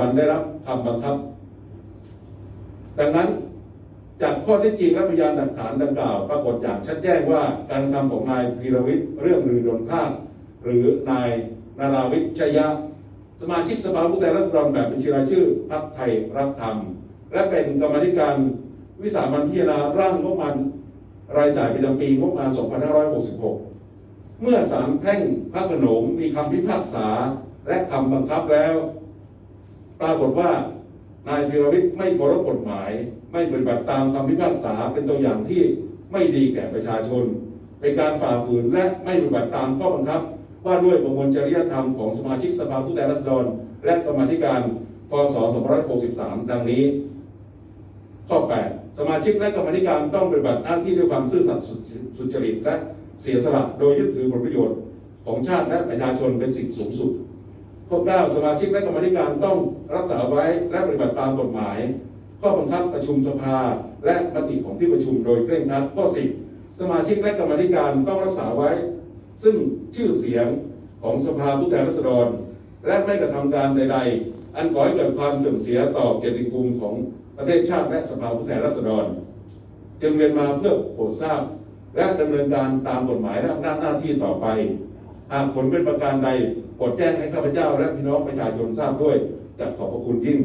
วันได้รับคำบังคับ ดังนั้นจากข้อเท็จจริงและพยานหลักฐานดังกล่าว ปรากฏอย่างชัดแจ้งว่าการทำของนายพีรวิทย์เรื่องลือดนภาคหรือนายนาราวิทชยะ สมาชิกสภาผู้แทนราษฎรแบบบัญชีรายชื่อพรรคไทยรักธรรม และเป็นกรรมธิการวิสามัญพิจารณาร่างงบประมาณรายจ่ายประจำปีงบประมาณ 2566 เมื่อศาลแพ่งพระโขนงมีคำพิพากษาและคำบังคับแล้ว ปรากฏว่านายพีรวิทย์ไม่เคารพกฎหมาย ไม่ปฏิบัติตามคำพิพากษาเป็นตัวอย่างที่ไม่ดีแก่ประชาชน เป็นการฝ่าฝืนและไม่ปฏิบัติตามข้อบังคับ ว่าด้วยประมวลจริยธรรมของสมาชิกสภาผู้แทนราษฎร และกรรมธิการพศ2563 ดังนี้ ข้อ 8 สมาชิกและกรรมธิการต้องปฏิบัติหน้าที่ด้วยความซื่อสัตย์สุจริตและเสียสละโดยยึดถือผลประโยชน์ของชาติและประชาชนเป็นสิ่งสูงสุด ข้อ9สมาชิกและกรรมธิการต้องรักษาไว้และปฏิบัติตามกฎหมาย ข้อบังคับประชุมสภา และมติของที่ประชุมโดยเคร่งครัดข้อ10สมาชิกและกรรมธิการต้องรักษาไว้ ซึ่งชื่อเสียงของสภาผู้แทนราษฎร และไม่กระทำการใด ๆ อันก่อให้เกิดความเสื่อมเสียต่อเกียรติภูมิของประเทศชาติและสภาผู้แทนราษฎร จึงเรียนมาเพื่อโปรดทราบ และดำเนินการตามกฎหมายและอำนาจหน้าที่ต่อไป หากผลเป็นประการใดโปรดแจ้งให้ข้าพเจ้าและพี่น้องประชาชนทราบด้วยจะขอบพระคุณยิ่ง